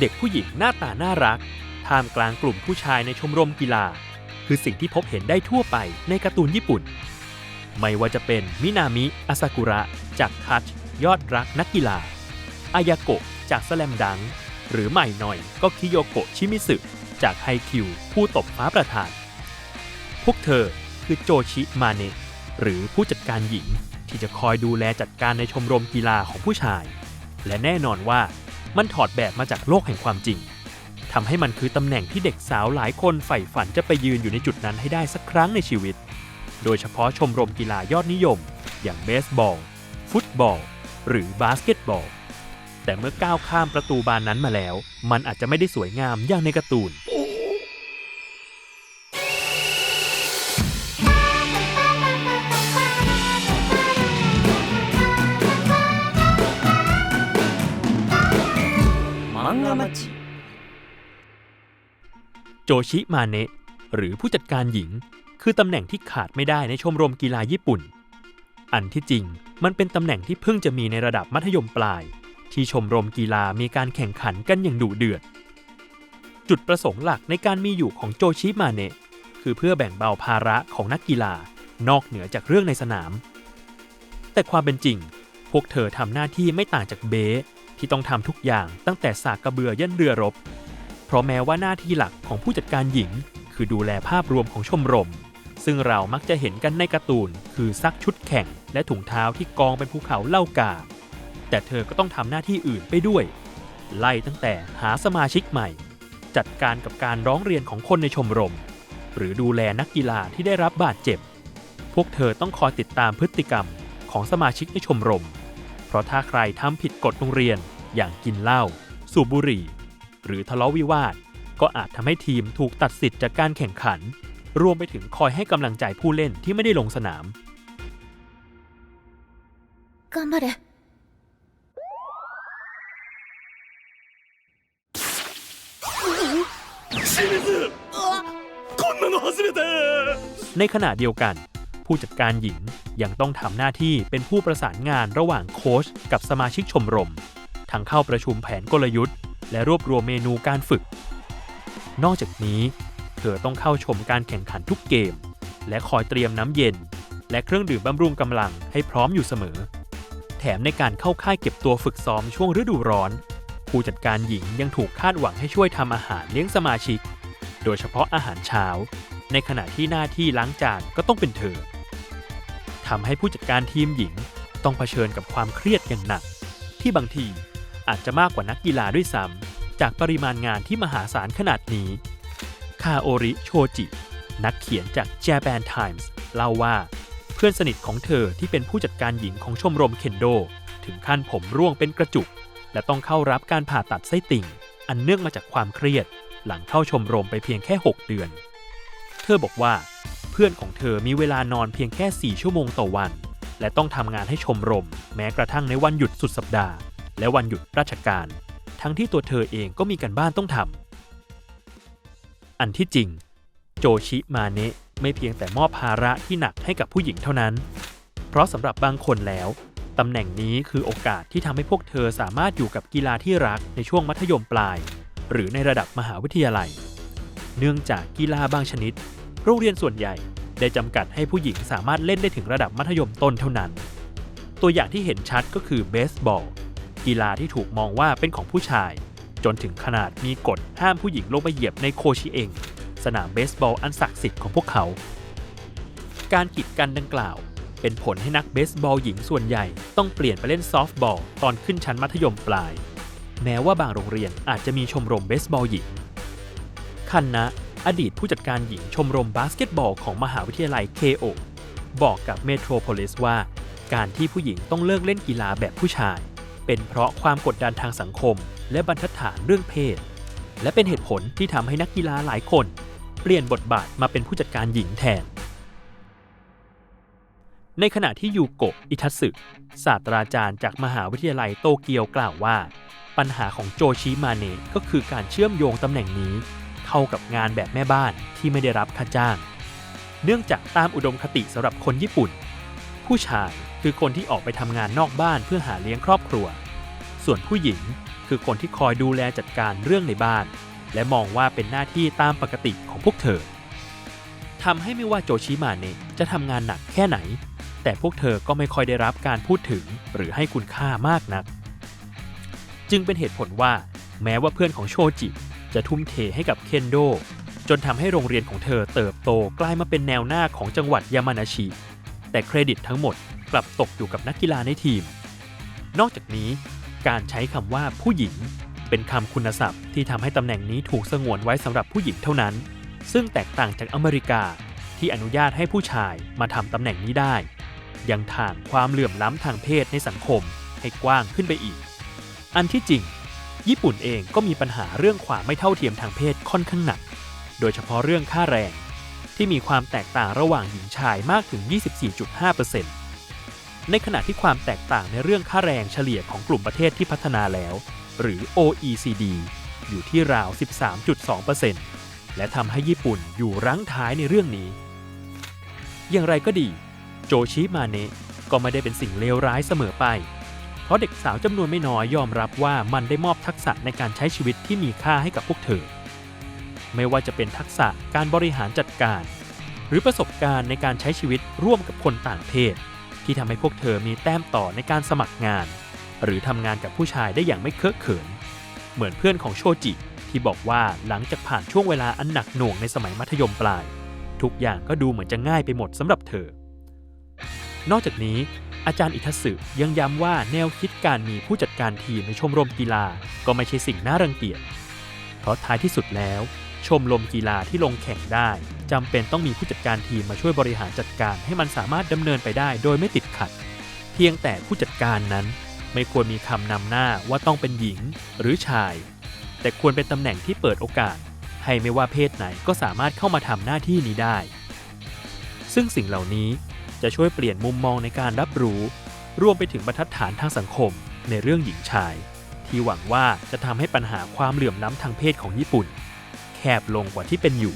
เด็กผู้หญิงหน้าตาน่ารัก ท่ามกลางกลุ่มผู้ชายในชมรมกีฬา คือสิ่งที่พบเห็นได้ทั่วไปในการ์ตูนญี่ปุ่น ไม่ว่าจะเป็นมินามิอาซากุระจากทัชยอดรักนักกีฬา อายาโกะจากสแลมดัง หรือใหม่หน่อยก็คิโยโกะชิมิสึจากไฮคิวผู้ตบฟ้าประธาน พวกเธอคือโจชิมาเนะหรือผู้จัดการหญิงที่จะคอยดูแลจัดการในชมรมกีฬาของผู้ชาย และแน่นอนว่า มันถอดแบบมาจากโลกแห่งความจริงทำให้มันคือตำแหน่งที่เด็กสาวหลายคนใฝ่ฝันจะไปยืนอยู่ในจุดนั้นให้ได้สักครั้งในชีวิต โดยเฉพาะชมรมกีฬายอดนิยม อย่างเบสบอล ฟุตบอล หรือบาสเกตบอล แต่เมื่อก้าวข้ามประตูบานนั้นมาแล้ว มันอาจจะไม่ได้สวยงามอย่างในการ์ตูน งามโจชิมาเนะหรือผู้จัดการหญิง คือตำแหน่งที่ขาดไม่ได้ในชมรมกีฬาญี่ปุ่น อันที่จริงมันเป็นตำแหน่งที่เพิ่งจะมีในระดับมัธยมปลาย ที่ชมรมกีฬามีการแข่งขันกันอย่างดุเดือด จุดประสงค์หลักในการมีอยู่ของโจชิมาเนะคือเพื่อแบ่งเบาภาระของนักกีฬานอกเหนือจากเรื่องในสนาม แต่ความเป็นจริง พวกเธอทำหน้าที่ไม่ต่างจากเบ ที่ต้องทำทุกอย่างตั้งแต่สากกระเบือยันเรือรบ เพราะแม้ว่าหน้าที่หลักของผู้จัดการหญิง คือดูแลภาพรวมของชมรม ซึ่งเรามักจะเห็นกันในการ์ตูน คือซักชุดแข่ง และถุงเท้าที่กองเป็นภูเขาเล่ากา แต่เธอก็ต้องทำหน้าที่อื่นไปด้วย ไล่ตั้งแต่หาสมาชิกใหม่ จัดการกับการร้องเรียนของคนในชมรม หรือดูแลนักกีฬาที่ได้รับบาดเจ็บ พวกเธอต้องคอยติดตามพฤติกรรมของสมาชิกในชมรม ราะถ้าใครทำผิดกฎโรงเรียน อย่างกินเหล้า สูบบุหรี่ หรือทะเลาะวิวาท ก็อาจทำให้ทีมถูกตัดสิทธิ์จากการแข่งขัน รวมไปถึงคอยให้กำลังใจผู้เล่นที่ไม่ได้ลงสนาม 頑張れในขณะเดียวกัน ผู้จัดการหญิง ยังต้องทำหน้าที่เป็นผู้ประสานงานระหว่างโค้ชกับสมาชิกชมรม ทั้งเข้าประชุมแผนกลยุทธ์ และรวบรวมเมนูการฝึก นอกจากนี้ เธอต้องเข้าชมการแข่งขันทุกเกม และคอยเตรียมน้ำเย็น และเครื่องดื่มบำรุงกำลังให้พร้อมอยู่เสมอ แถมในการเข้าค่ายเก็บตัวฝึกซ้อมช่วงฤดูร้อน ผู้จัดการหญิงยังถูกคาดหวังให้ช่วยทำอาหารเลี้ยงสมาชิก โดยเฉพาะอาหารเช้า ในขณะที่หน้าที่ล้างจานก็ต้องเป็นเธอ ทำให้ผู้จัดการทีมหญิงต้องเผชิญกับความเครียดอย่างหนัก ที่บางทีอาจจะมากกว่านักกีฬาด้วยซ้ำจากปริมาณงานที่มหาศาลขนาดนี้ คาโอริโชจิ นักเขียนจาก Japan Times เล่าว่า เพื่อนสนิทของเธอที่เป็นผู้จัดการหญิงของชมรมเคนโด ถึงขั้นผมร่วงเป็นกระจุก และต้องเข้ารับการผ่าตัดไส้ติ่ง อันเนื่องมาจากความเครียด หลังเข้าชมรมไปเพียงแค่ 6 เดือน เธอบอกว่า พื่อนของเธอมีเวลานอนเพียงแค่ 4 ชั่วโมงต่อวัน และต้องทำงานให้ชมรม แม้กระทั่งในวันหยุดสุดสัปดาห์ และวันหยุดราชการ ทั้งที่ตัวเธอเองก็มีการบ้านต้องทำ อันที่จริง โจชิมาเนะไม่เพียงแต่มอบภาระที่หนักให้กับผู้หญิงเท่านั้น เพราะสำหรับบางคนแล้วตำแหน่งนี้คือโอกาสที่ทำให้พวกเธอสามารถอยู่กับกีฬาที่รักในช่วงมัธยมปลาย หรือในระดับมหาวิทยาลัย เนื่องจากกีฬาบางชนิด โรงเรียนส่วนใหญ่ได้จำกัดให้ผู้หญิงสามารถเล่นได้ถึงระดับมัธยมต้นเท่านั้น ตัวอย่างที่เห็นชัดก็คือเบสบอลกีฬาที่ถูกมองว่าเป็นของผู้ชาย จนถึงขนาดมีกฎห้ามผู้หญิงลงไปเหยียบในโคชิเอง สนามเบสบอลอันศักดิ์สิทธิ์ของพวกเขา การกีดกันดังกล่าว เป็นผลให้นักเบสบอลหญิงส่วนใหญ่ต้องเปลี่ยนไปเล่นซอฟต์บอลตอนขึ้นชั้นมัธยมปลาย แม้ว่าบางโรงเรียนอาจจะมีชมรมเบสบอลหญิงคันนะ อดีตผู้จัดการหญิงชมรมบาสเกตบอลของมหาวิทยาลัยเคโอบอกกับเมโทรโพลิสว่า การที่ผู้หญิงต้องเลิกเล่นกีฬาแบบผู้ชาย เป็นเพราะความกดดันทางสังคม และบรรทัดฐานเรื่องเพศ และเป็นเหตุผลที่ทำให้นักกีฬาหลายคน เปลี่ยนบทบาทมาเป็นผู้จัดการหญิงแทน ในขณะที่ยูโกะอิทัสึศาสตราจารย์จากมหาวิทยาลัยโตเกียวกล่าวว่า ปัญหาของโจชิมาเนะก็คือการเชื่อมโยงตำแหน่งนี้ เข้ากับงานแบบแม่บ้านที่ไม่ได้รับค่าจ้าง เนื่องจากตามอุดมคติสำหรับคนญี่ปุ่น ผู้ชายคือคนที่ออกไปทำงานนอกบ้านเพื่อหาเลี้ยงครอบครัว ส่วนผู้หญิงคือคนที่คอยดูแลจัดการเรื่องในบ้าน และมองว่าเป็นหน้าที่ตามปกติของพวกเธอทำให้ไม่ว่าโจชิมาเนะจะทำงานหนักแค่ไหน แต่พวกเธอก็ไม่ค่อยได้รับการพูดถึงหรือให้คุณค่ามากนัก จึงเป็นเหตุผลว่าแม้ว่าเพื่อนของโชจิ จะทุ่มเทให้กับเคนโด จนทำให้โรงเรียนของเธอเติบโตกลายมาเป็นแนวหน้าของจังหวัดยามานาชิ แต่เครดิตทั้งหมดกลับตกอยู่กับนักกีฬาในทีม นอกจากนี้ การใช้คำว่าผู้หญิง เป็นคำคุณศัพท์ที่ทำให้ตำแหน่งนี้ถูกสงวนไว้สำหรับผู้หญิงเท่านั้น ซึ่งแตกต่างจากอเมริกาที่อนุญาตให้ผู้ชายมาทำตำแหน่งนี้ได้ ยังทางความเหลื่อมล้ำทางเพศในสังคมให้กว้างขึ้นไปอีก อันที่จริง ญี่ปุ่นเองก็มีปัญหาเรื่องความไม่เท่าเทียมทางเพศค่อนข้างหนัก โดยเฉพาะเรื่องค่าแรง ที่มีความแตกต่างระหว่างหญิงชายมากถึง 24.5%ในขณะที่ความแตกต่างในเรื่องค่าแรงเฉลี่ยของกลุ่มประเทศที่พัฒนาแล้ว หรือ OECD อยู่ที่ราว 13.2%และทำให้ญี่ปุ่นอยู่รั้งท้ายในเรื่องนี้ อย่างไรก็ดี โจชิมาเนะก็ไม่ได้เป็นสิ่งเลวร้ายเสมอไป เพราะเด็กสาวจำนวนไม่น้อยยอมรับว่ามันได้มอบทักษะในการใช้ชีวิตที่มีค่าให้กับพวกเธอ ไม่ว่าจะเป็นทักษะการบริหารจัดการ หรือประสบการณ์ในการใช้ชีวิตร่วมกับคนต่างเพศ ที่ทำให้พวกเธอมีแต้มต่อในการสมัครงาน หรือทำงานกับผู้ชายได้อย่างไม่เคอะเขิน เหมือนเพื่อนของโชจิที่บอกว่าหลังจากผ่านช่วงเวลาอันหนักหน่วงในสมัยมัธยมปลาย ทุกอย่างก็ดูเหมือนจะง่ายไปหมดสำหรับเธอ นอกจากนี้ อาจารย์อิทัสึยังย้ำว่าแนวคิดการมีผู้จัดการทีมในชมรมกีฬาก็ไม่ใช่สิ่งน่ารังเกียจ เพราะท้ายที่สุดแล้ว ชมรมกีฬาที่ลงแข่งได้จำเป็นต้องมีผู้จัดการทีมมาช่วยบริหารจัดการให้มันสามารถดำเนินไปได้โดยไม่ติดขัด เพียงแต่ผู้จัดการนั้น ไม่ควรมีคำนำหน้าว่าต้องเป็นหญิงหรือชาย แต่ควรเป็นตำแหน่งที่เปิดโอกาส ให้ไม่ว่าเพศไหนก็สามารถเข้ามาทำหน้าที่นี้ได้ ซึ่งสิ่งเหล่านี้ จะช่วยเปลี่ยนมุมมองในการรับรู้ รวมไปถึงบรรทัดฐานทางสังคมในเรื่องหญิงชาย ที่หวังว่าจะทำให้ปัญหาความเหลื่อมล้ำทางเพศของญี่ปุ่น แคบลงกว่าที่เป็นอยู่